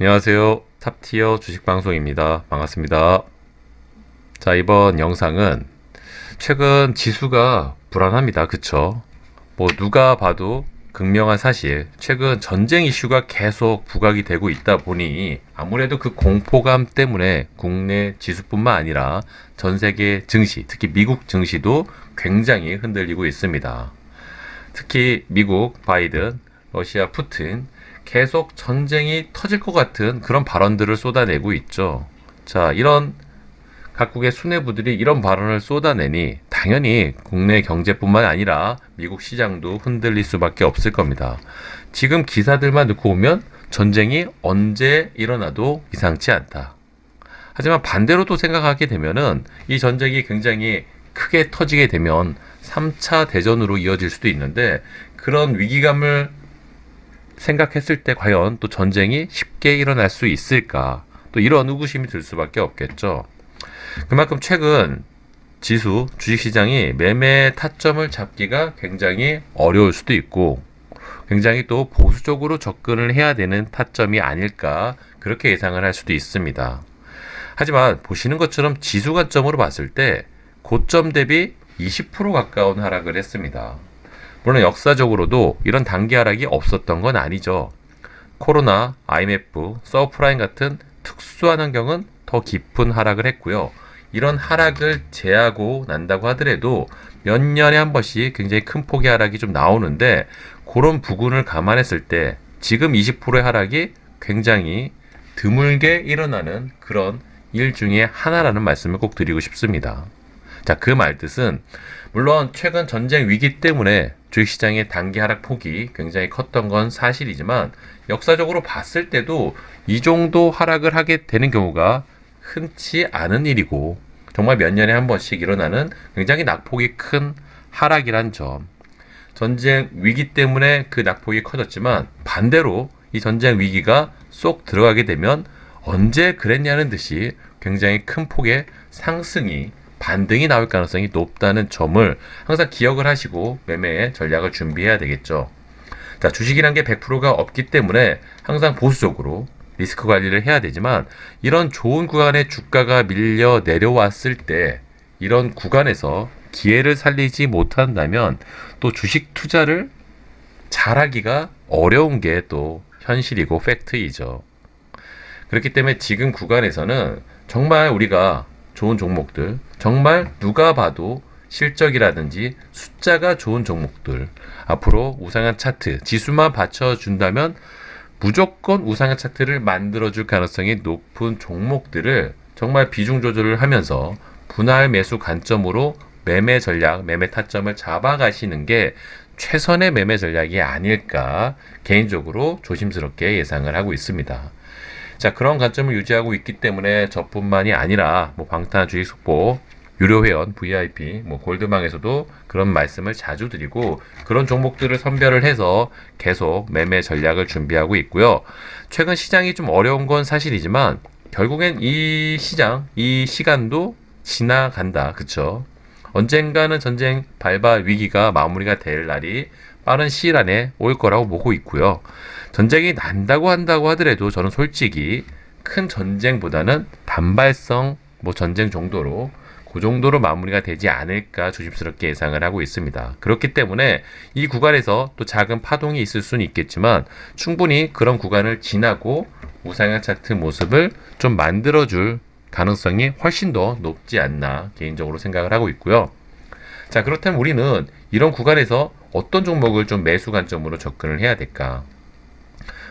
안녕하세요. 탑티어 주식방송입니다. 반갑습니다. 자, 이번 영상은 최근 지수가 불안합니다. 그쵸? 뭐, 누가 봐도 극명한 사실, 최근 전쟁 이슈가 계속 부각이 되고 있다 보니 아무래도 그 공포감 때문에 국내 지수뿐만 아니라 전 세계 증시, 특히 미국 증시도 굉장히 흔들리고 있습니다. 특히 미국 바이든, 러시아 푸틴 계속 전쟁이 터질 것 같은 그런 발언들을 쏟아내고 있죠. 자, 이런 각국의 수뇌부들이 이런 발언을 쏟아내니 당연히 국내 경제뿐만 아니라 미국 시장도 흔들릴 수밖에 없을 겁니다. 지금 기사들만 넣고 보면 전쟁이 언제 일어나도 이상치 않다. 하지만 반대로 또 생각하게 되면은 이 전쟁이 굉장히 크게 터지게 되면 3차 대전으로 이어질 수도 있는데 그런 위기감을 생각했을 때 과연 또 전쟁이 쉽게 일어날 수 있을까? 또 이런 의구심이 들 수밖에 없겠죠. 그만큼 최근 지수 주식시장이 매매 타점을 잡기가 굉장히 어려울 수도 있고 굉장히 또 보수적으로 접근을 해야 되는 타점이 아닐까 그렇게 예상을 할 수도 있습니다. 하지만 보시는 것처럼 지수 관점으로 봤을 때 고점 대비 20% 가까운 하락을 했습니다. 물론 역사적으로도 이런 단기 하락이 없었던 건 아니죠. 코로나, IMF, 서프라임 같은 특수한 환경은 더 깊은 하락을 했고요. 이런 하락을 제하고 난다고 하더라도 몇 년에 한 번씩 굉장히 큰 폭의 하락이 좀 나오는데 그런 부분을 감안했을 때 지금 20%의 하락이 굉장히 드물게 일어나는 그런 일 중에 하나라는 말씀을 꼭 드리고 싶습니다. 자, 그 말 뜻은 물론 최근 전쟁 위기 때문에 주식시장의 단기 하락 폭이 굉장히 컸던 건 사실이지만 역사적으로 봤을 때도 이 정도 하락을 하게 되는 경우가 흔치 않은 일이고 정말 몇 년에 한 번씩 일어나는 굉장히 낙폭이 큰 하락이란 점. 전쟁 위기 때문에 그 낙폭이 커졌지만 반대로 이 전쟁 위기가 쏙 들어가게 되면 언제 그랬냐는 듯이 굉장히 큰 폭의 상승이 반등이 나올 가능성이 높다는 점을 항상 기억을 하시고 매매 전략을 준비해야 되겠죠. 자, 주식이란 게 100%가 없기 때문에 항상 보수적으로 리스크 관리를 해야 되지만 이런 좋은 구간에 주가가 밀려 내려왔을 때 이런 구간에서 기회를 살리지 못한다면 또 주식 투자를 잘하기가 어려운 게 또 현실이고 팩트이죠. 그렇기 때문에 지금 구간에서는 정말 우리가 좋은 종목들, 정말 누가 봐도 실적이라든지 숫자가 좋은 종목들, 앞으로 우상한 차트, 지수만 받쳐준다면 무조건 우상한 차트를 만들어줄 가능성이 높은 종목들을 정말 비중 조절을 하면서 분할 매수 관점으로 매매 전략, 매매 타점을 잡아가시는 게 최선의 매매 전략이 아닐까 개인적으로 조심스럽게 예상을 하고 있습니다. 자, 그런 관점을 유지하고 있기 때문에 저뿐만이 아니라 뭐 방탄주의 속보 유료 회원 VIP 뭐 골드망에서도 그런 말씀을 자주 드리고 그런 종목들을 선별을 해서 계속 매매 전략을 준비하고 있고요. 최근 시장이 좀 어려운 건 사실이지만 결국엔 이 시장, 이 시간도 지나간다. 그쵸? 언젠가는 전쟁 발발 위기가 마무리가 될 날이 빠른 시일 안에 올 거라고 보고 있고요. 전쟁이 난다고 한다고 하더라도 저는 솔직히 큰 전쟁보다는 단발성 뭐 전쟁 정도로 그 정도로 마무리가 되지 않을까 조심스럽게 예상을 하고 있습니다. 그렇기 때문에 이 구간에서 또 작은 파동이 있을 수는 있겠지만 충분히 그런 구간을 지나고 우상향 차트 모습을 좀 만들어줄 가능성이 훨씬 더 높지 않나 개인적으로 생각을 하고 있고요. 자, 그렇다면 우리는 이런 구간에서 어떤 종목을 좀 매수 관점으로 접근을 해야 될까?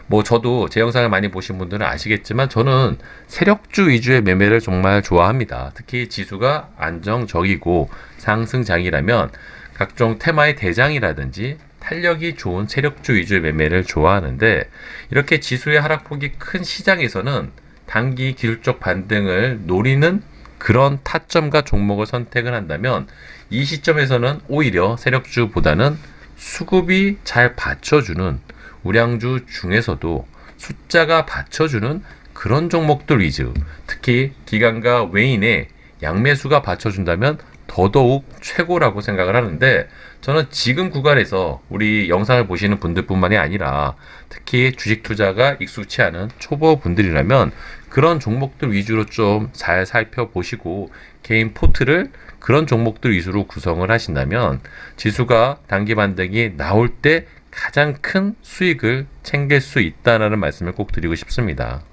뭐 저도 제 영상을 많이 보신 분들은 아시겠지만 저는 세력주 위주의 매매를 정말 좋아합니다. 특히 지수가 안정적이고 상승장이라면 각종 테마의 대장이라든지 탄력이 좋은 세력주 위주의 매매를 좋아하는데 이렇게 지수의 하락폭이 큰 시장에서는 단기 기술적 반등을 노리는 그런 타점과 종목을 선택을 한다면 이 시점에서는 오히려 세력주보다는 수급이 잘 받쳐주는 우량주 중에서도 숫자가 받쳐주는 그런 종목들 위주, 특히 기관과 외인의 양매수가 받쳐준다면 더더욱 최고라고 생각을 하는데 저는 지금 구간에서 우리 영상을 보시는 분들뿐만이 아니라 특히 주식 투자가 익숙치 않은 초보 분들이라면 그런 종목들 위주로 좀 잘 살펴보시고 개인 포트를 그런 종목들 위주로 구성을 하신다면 지수가 단기 반등이 나올 때 가장 큰 수익을 챙길 수 있다는 말씀을 꼭 드리고 싶습니다.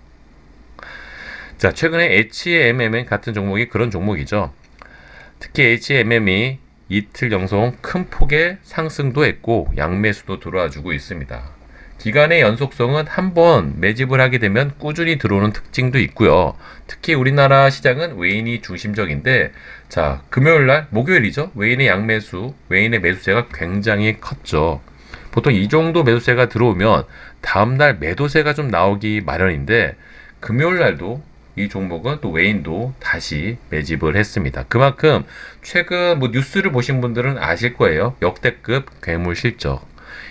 자, 최근에 HMM은 같은 종목이 그런 종목이죠. 특히 HMM이 이틀 연속 큰 폭의 상승도 했고 양매수도 들어와 주고 있습니다. 기간의 연속성은 한 번 매집을 하게 되면 꾸준히 들어오는 특징도 있고요. 특히 우리나라 시장은 외인이 중심적인데 자, 금요일 날 목요일이죠. 외인의 양매수, 외인의 매수세가 굉장히 컸죠. 보통 이 정도 매수세가 들어오면 다음 날 매도세가 좀 나오기 마련인데 금요일 날도 이 종목은 또 외인도 다시 매집을 했습니다. 그만큼 최근 뭐 뉴스를 보신 분들은 아실 거예요. 역대급 괴물 실적.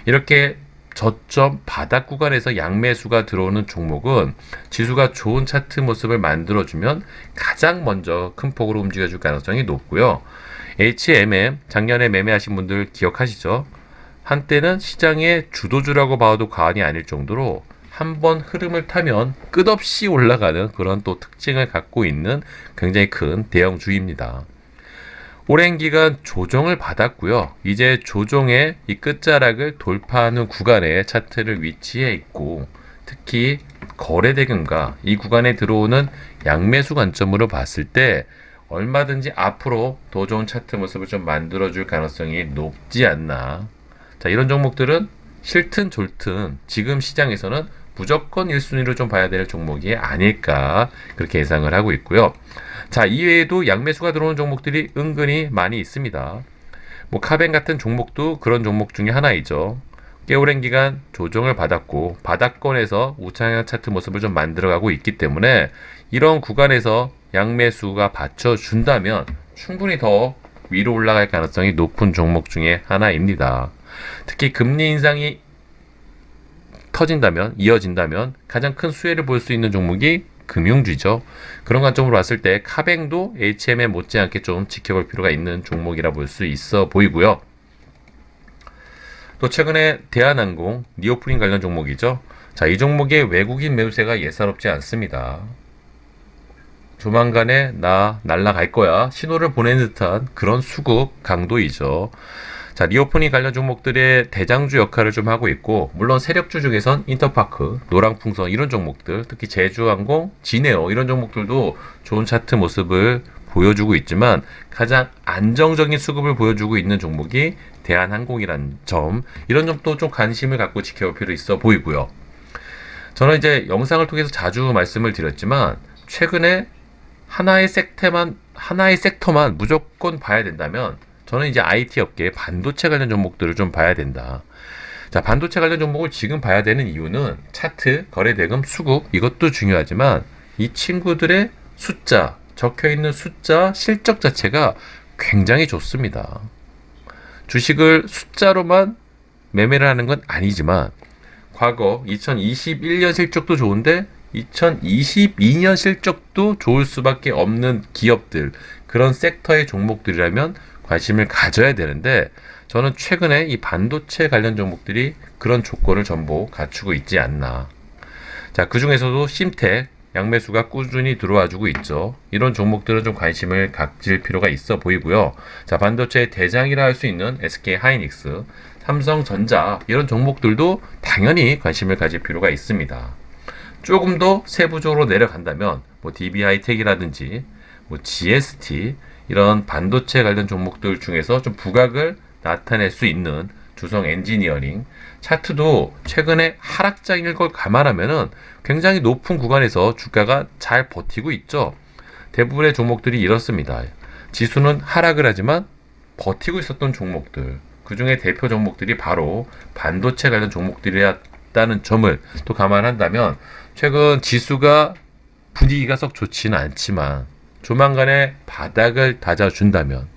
이렇게 저점 바닥 구간에서 양매수가 들어오는 종목은 지수가 좋은 차트 모습을 만들어주면 가장 먼저 큰 폭으로 움직여줄 가능성이 높고요. HMM 작년에 매매하신 분들 기억하시죠? 한때는 시장의 주도주라고 봐도 과언이 아닐 정도로 한번 흐름을 타면 끝없이 올라가는 그런 또 특징을 갖고 있는 굉장히 큰 대형주입니다. 오랜 기간 조정을 받았고요. 이제 조정의 이 끝자락을 돌파하는 구간에 차트를 위치해 있고 특히 거래 대금과 이 구간에 들어오는 양매수 관점으로 봤을 때 얼마든지 앞으로 더 좋은 차트 모습을 좀 만들어 줄 가능성이 높지 않나. 자, 이런 종목들은 싫든 좋든 지금 시장에서는 무조건 1순위로 좀 봐야 될 종목이 아닐까 그렇게 예상을 하고 있고요. 자, 이외에도 양매수가 들어오는 종목들이 은근히 많이 있습니다. 뭐 카벤 같은 종목도 그런 종목 중에 하나이죠. 꽤 오랜 기간 조정을 받았고 바닥권에서 우상향 차트 모습을 좀 만들어가고 있기 때문에 이런 구간에서 양매수가 받쳐준다면 충분히 더 위로 올라갈 가능성이 높은 종목 중에 하나입니다. 특히 금리 인상이 터진다면 이어진다면 가장 큰 수혜를 볼 수 있는 종목이 금융주죠. 그런 관점으로 봤을 때 카뱅도 HM에 못지않게 좀 지켜볼 필요가 있는 종목이라 볼 수 있어 보이고요. 또 최근에 대한항공 리오프닝 관련 종목이죠. 자, 이 종목의 외국인 매수세가 예사롭지 않습니다. 조만간에 나 날라갈 거야 신호를 보내는 듯한 그런 수급 강도이죠. 자, 리오프닝 관련 종목들의 대장주 역할을 좀 하고 있고, 물론 세력주 중에선 인터파크, 노랑풍선 이런 종목들, 특히 제주항공, 진에어 이런 종목들도 좋은 차트 모습을 보여주고 있지만 가장 안정적인 수급을 보여주고 있는 종목이 대한항공이라는 점, 이런 점도 좀 관심을 갖고 지켜볼 필요 있어 보이고요. 저는 이제 영상을 통해서 자주 말씀을 드렸지만 최근에 하나의 섹터만 하나의 섹터만 무조건 봐야 된다면 저는 이제 IT 업계 반도체 관련 종목들을 좀 봐야 된다. 자, 반도체 관련 종목을 지금 봐야 되는 이유는 차트, 거래 대금, 수급 이것도 중요하지만 이 친구들의 숫자, 적혀 있는 숫자, 실적 자체가 굉장히 좋습니다. 주식을 숫자로만 매매를 하는 건 아니지만 과거 2021년 실적도 좋은데 2022년 실적도 좋을 수밖에 없는 기업들 그런 섹터의 종목들이라면 관심을 가져야 되는데 저는 최근에 이 반도체 관련 종목들이 그런 조건을 전부 갖추고 있지 않나. 자, 그 중에서도 심텍 양매수가 꾸준히 들어와 주고 있죠. 이런 종목들은 좀 관심을 가질 필요가 있어 보이고요. 자, 반도체의 대장이라 할 수 있는 SK 하이닉스, 삼성전자 이런 종목들도 당연히 관심을 가질 필요가 있습니다. 조금 더 세부적으로 내려간다면 뭐 DB 하이텍이라든지 뭐 GST 이런 반도체 관련 종목들 중에서 좀 부각을 나타낼 수 있는 주성 엔지니어링 차트도 최근에 하락장일 걸 감안하면은 굉장히 높은 구간에서 주가가 잘 버티고 있죠. 대부분의 종목들이 이렇습니다. 지수는 하락을 하지만 버티고 있었던 종목들 그 중에 대표 종목들이 바로 반도체 관련 종목들이었다는 점을 또 감안한다면 최근 지수가 분위기가 썩 좋지는 않지만 조만간에 바닥을 다져준다면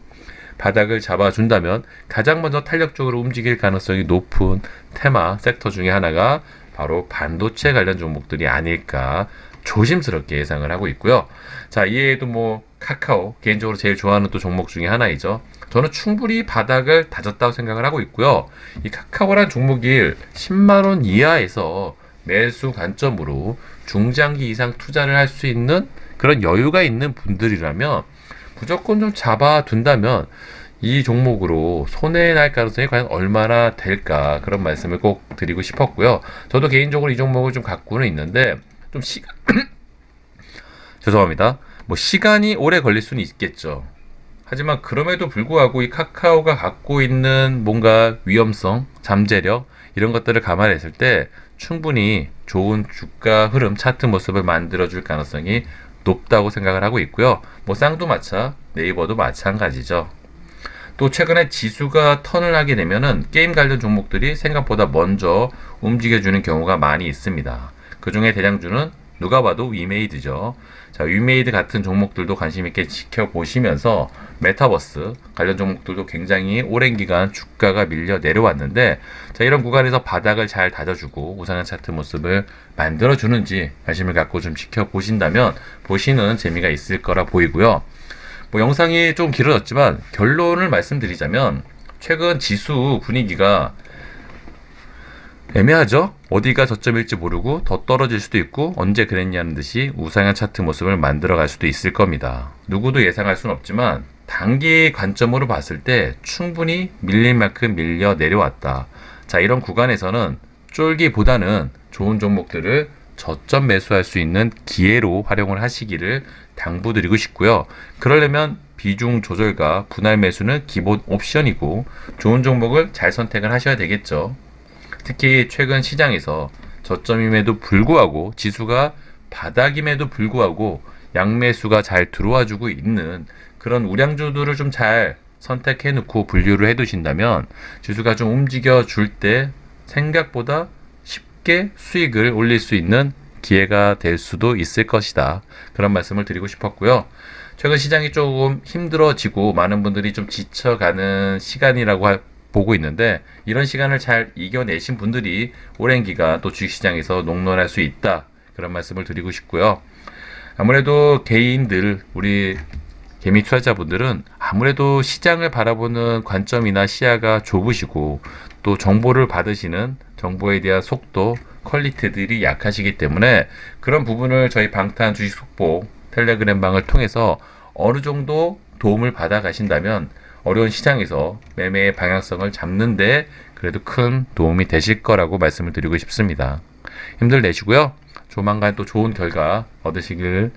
바닥을 잡아준다면 가장 먼저 탄력적으로 움직일 가능성이 높은 테마 섹터 중에 하나가 바로 반도체 관련 종목들이 아닐까 조심스럽게 예상을 하고 있고요. 자, 이외에도 뭐 카카오 개인적으로 제일 좋아하는 또 종목 중에 하나이죠. 저는 충분히 바닥을 다졌다고 생각을 하고 있고요. 이 카카오란 종목이 10만 원 이하에서 매수 관점으로 중장기 이상 투자를 할 수 있는 그런 여유가 있는 분들이라면 무조건 좀 잡아둔다면 이 종목으로 손해 날 가능성이 과연 얼마나 될까 그런 말씀을 꼭 드리고 싶었고요. 저도 개인적으로 이 종목을 좀 갖고는 있는데 좀 시간 죄송합니다. 뭐 시간이 오래 걸릴 수는 있겠죠. 하지만 그럼에도 불구하고 이 카카오가 갖고 있는 뭔가 위험성, 잠재력 이런 것들을 감안했을 때 충분히 좋은 주가 흐름 차트 모습을 만들어 줄 가능성이 높다고 생각을 하고 있고요. 뭐 쌍두마차, 네이버도 마찬가지죠. 또 최근에 지수가 턴을 하게 되면은 게임 관련 종목들이 생각보다 먼저 움직여주는 경우가 많이 있습니다. 그 중에 대장주는 누가 봐도 위메이드죠. 자, 위메이드 같은 종목들도 관심 있게 지켜보시면서 메타버스 관련 종목들도 굉장히 오랜 기간 주가가 밀려 내려왔는데 자, 이런 구간에서 바닥을 잘 다져주고 우상한 차트 모습을 만들어주는지 관심을 갖고 좀 지켜보신다면 보시는 재미가 있을 거라 보이고요. 뭐 영상이 좀 길어졌지만 결론을 말씀드리자면 최근 지수 분위기가 애매하죠? 어디가 저점일지 모르고 더 떨어질 수도 있고 언제 그랬냐는 듯이 우상향 차트 모습을 만들어 갈 수도 있을 겁니다. 누구도 예상할 수는 없지만 단기 관점으로 봤을 때 충분히 밀릴 만큼 밀려 내려왔다. 자, 이런 구간에서는 쫄기보다는 좋은 종목들을 저점 매수할 수 있는 기회로 활용을 하시기를 당부드리고 싶고요. 그러려면 비중 조절과 분할 매수는 기본 옵션이고 좋은 종목을 잘 선택을 하셔야 되겠죠. 특히 최근 시장에서 저점임에도 불구하고 지수가 바닥임에도 불구하고 양매수가 잘 들어와 주고 있는 그런 우량주들을 좀 잘 선택해 놓고 분류를 해 두신다면 지수가 좀 움직여 줄 때 생각보다 쉽게 수익을 올릴 수 있는 기회가 될 수도 있을 것이다. 그런 말씀을 드리고 싶었고요. 최근 시장이 조금 힘들어지고 많은 분들이 좀 지쳐가는 시간이라고 하- 보고 있는데 이런 시간을 잘 이겨내신 분들이 오랜 기간 또 주식시장에서 농론할 수 있다. 그런 말씀을 드리고 싶고요. 아무래도 개인들 우리 개미 투자자분들은 아무래도 시장을 바라보는 관점이나 시야가 좁으시고 또 정보를 받으시는 정보에 대한 속도, 퀄리티들이 약하시기 때문에 그런 부분을 저희 방탄 주식 속보 텔레그램 방을 통해서 어느 정도 도움을 받아 가신다면 어려운 시장에서 매매의 방향성을 잡는데 그래도 큰 도움이 되실 거라고 말씀을 드리고 싶습니다. 힘들 내시고요. 조만간 또 좋은 결과 얻으시길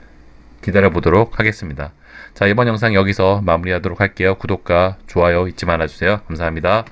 기다려 보도록 하겠습니다. 자, 이번 영상 여기서 마무리하도록 할게요. 구독과 좋아요 잊지 말아주세요. 감사합니다.